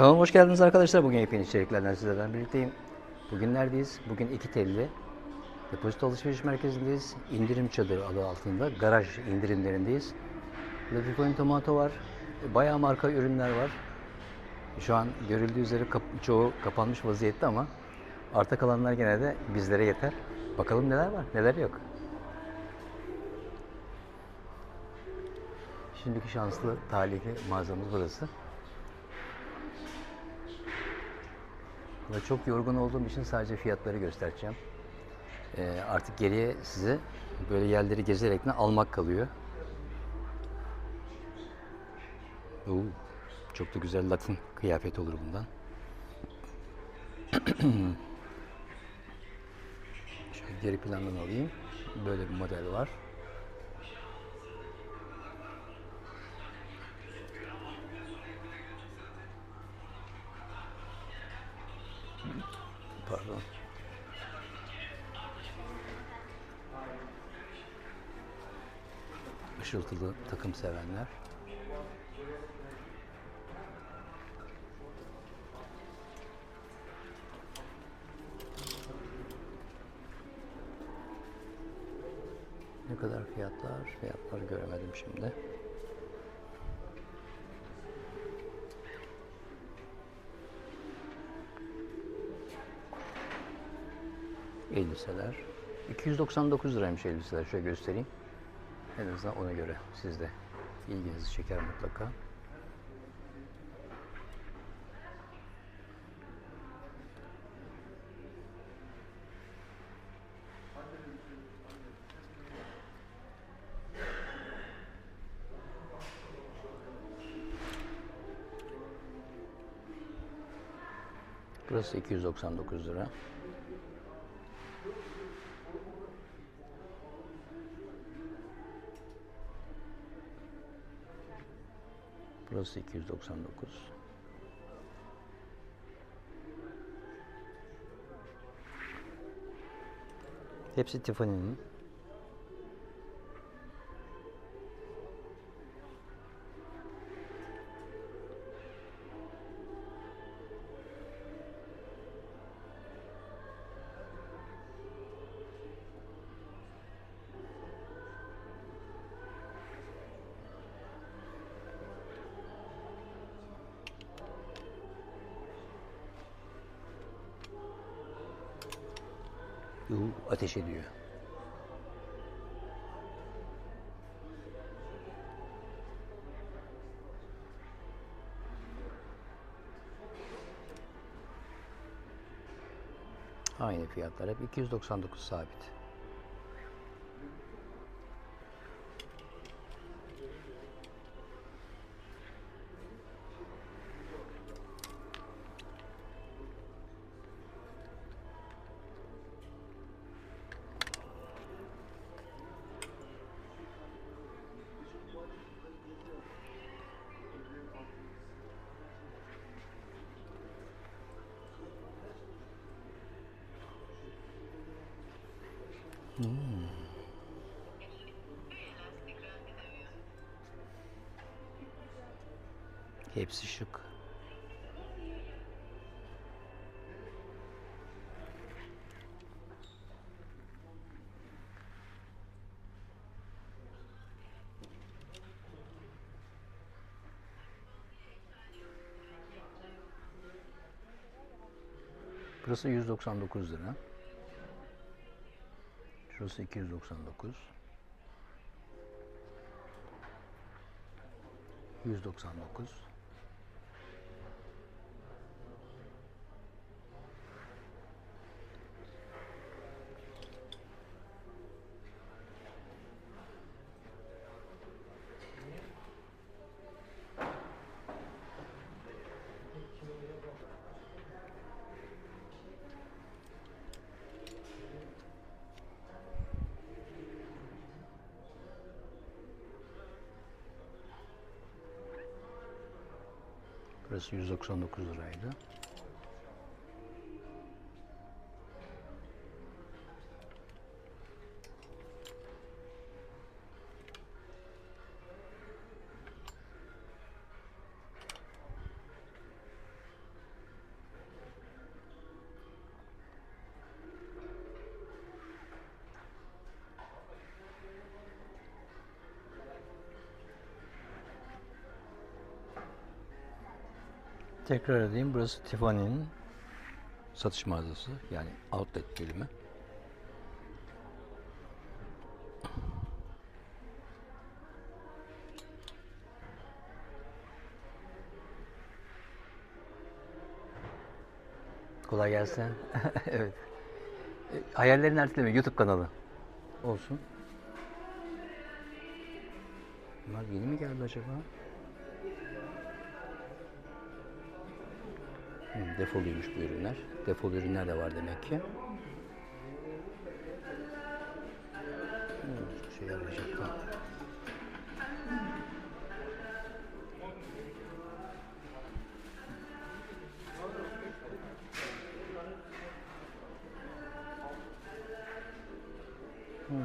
Kanalıma hoş geldiniz arkadaşlar. Bugün yepyeni içeriklerden sizlerden birlikteyim. Bugün neredeyiz? Bugün iki telli Depozito Alışveriş Merkezi'ndeyiz. İndirim çadırı adı altında garaj indirimlerindeyiz. Koyun tomato var. Bayağı marka ürünler var. Şu an görüldüğü üzere kap- çoğu kapanmış vaziyette ama arta kalanlar gene de bizlere yeter. Bakalım neler var, neler yok. Şimdiki şanslı, talihli mağazamız burası. Ve çok yorgun olduğum için sadece fiyatları göstereceğim. Ee, artık geriye size böyle yerleri gezerek ne almak kalıyor. Oo, çok da güzel Latin kıyafet olur bundan. Şöyle geri plandan alayım. Böyle bir model var. Pardon. Işıltılı takım sevenler. Ne kadar fiyatlar? Fiyatları göremedim şimdi. Elbiseler. 299 liraymış elbiseler. Şöyle göstereyim. En azından ona göre siz de ilginizi çeker mutlaka. Burası 299 lira. Burası 299. Hepsi Tiffany'nin. Yuh, ateş ediyor. Aynı fiyatlar hep 299 sabit. Hepsi şık. Burası 199 lira. Şurası 299. 199. Burası 199 liraydı. Tekrar edeyim. Burası Tiffany'nin satış mağazası. Yani outlet bölümü. Kolay gelsin. evet. E, Hayallerini erteleme YouTube kanalı. Olsun. Bunlar yeni mi geldi acaba? Defoluymuş bu ürünler. Defol ürünler de var demek ki. Hmm, şey arayacaktım. Hmm,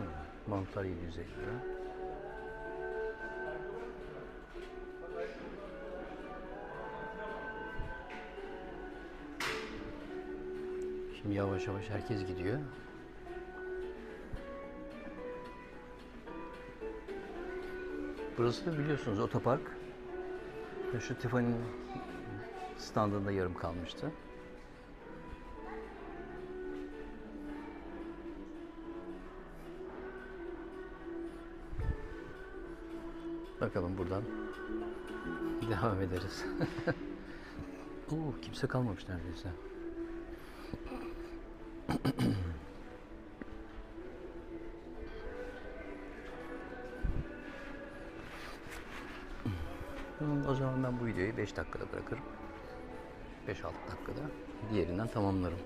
mantar 750 lira. Yavaş yavaş herkes gidiyor. Burası biliyorsunuz otopark. Şu Tiffany'nin standında yarım kalmıştı. Bakalım buradan devam ederiz. Oo, kimse kalmamış neredeyse. O zaman ben bu videoyu 5 dakikada bırakırım. 5-6 dakikada diğerinden tamamlarım.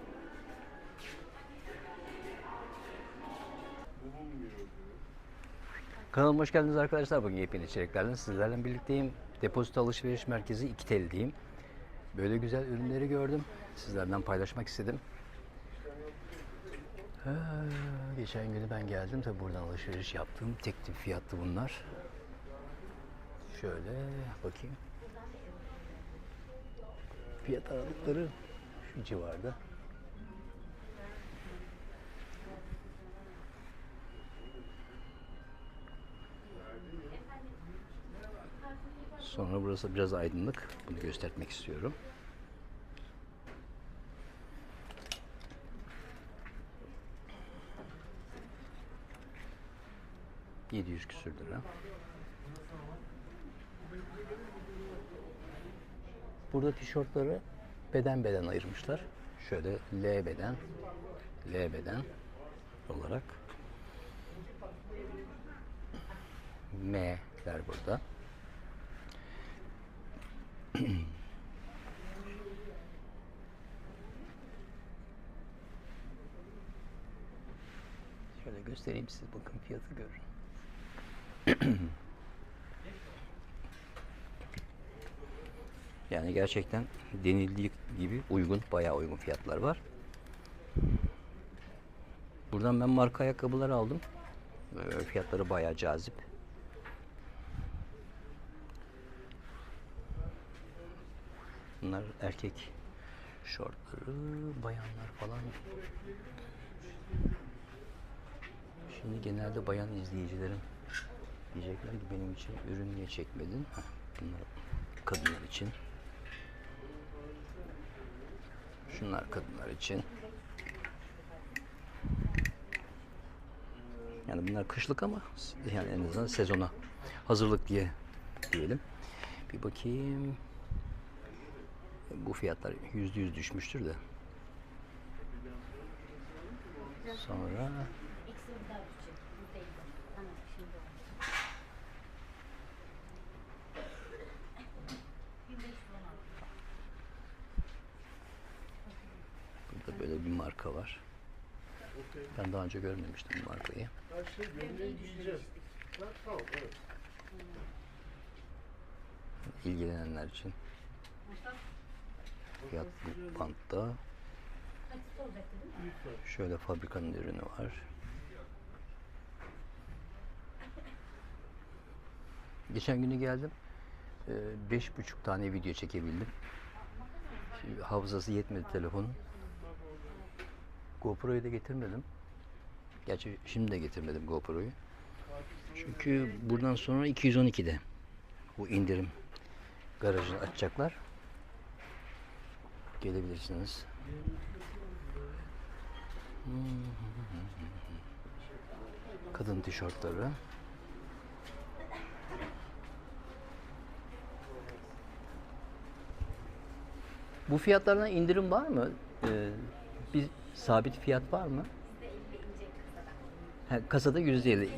Kanalıma hoş geldiniz arkadaşlar. Bugün yepyeni içeriklerden sizlerle birlikteyim. Depozito Alışveriş Merkezi 2 telideyim. Böyle güzel ürünleri gördüm. Sizlerden paylaşmak istedim. Geçen günü ben geldim tabi buradan alışveriş yaptım. Tek tip fiyatlı bunlar. Şöyle bakayım. Fiyat aralıkları şu civarda. Sonra burası biraz aydınlık. Bunu göstermek istiyorum. ...700 küsür lira. Burada tişörtleri beden beden ayırmışlar. Şöyle L beden, L beden olarak. M'ler burada. Şöyle göstereyim size bakın fiyatı görün. Yani gerçekten denildiği gibi uygun, bayağı uygun fiyatlar var. Buradan ben marka ayakkabılar aldım. Fiyatları bayağı cazip. Bunlar erkek şortları, bayanlar falan. Şimdi genelde bayan izleyicilerim diyecekler ki benim için ürün niye çekmedin? Bunlar kadınlar için. Şunlar kadınlar için. Yani bunlar kışlık ama yani en azından sezona hazırlık diye diyelim. Bir bakayım. Bu fiyatlar yüzde yüz düşmüştür de. Sonra İkisi bir daha düşecek. Buradaydı. Tamam şimdi oldu. 1516. burada böyle bir marka var. Ben daha önce görmemiştim bu markayı. İlgilenenler için. Fiyat bantta. Şöyle fabrikanın ürünü var. Geçen günü geldim. Ee, Beş buçuk tane video çekebildim. Şimdi hafızası yetmedi telefonun. GoPro'yu da getirmedim. Gerçi şimdi de getirmedim GoPro'yu. Çünkü buradan sonra 212'de bu indirim garajını açacaklar. gelebilirsiniz. Kadın tişörtleri. Bu fiyatlardan indirim var mı? Ee, bir sabit fiyat var mı? Ha, kasada 150.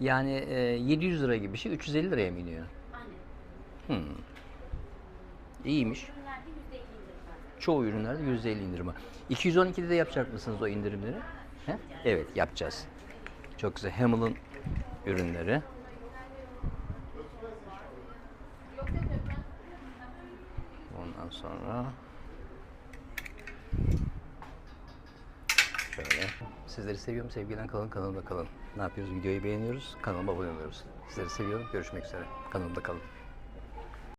Yani e, 700 lira gibi bir şey 350 liraya mı iniyor? Aynen. Hmm. İyiymiş. Çoğu ürünlerde %50 indirim var. 212'de de yapacak mısınız o indirimleri? He? Evet yapacağız. Çok güzel. Hamil'ın ürünleri. Ondan sonra şöyle. Sizleri seviyorum. Sevgiyle kalın. Kanalımda kalın. Ne yapıyoruz? Videoyu beğeniyoruz. Kanalıma abone oluyoruz. Sizleri seviyorum. Görüşmek üzere. Kanalımda kalın.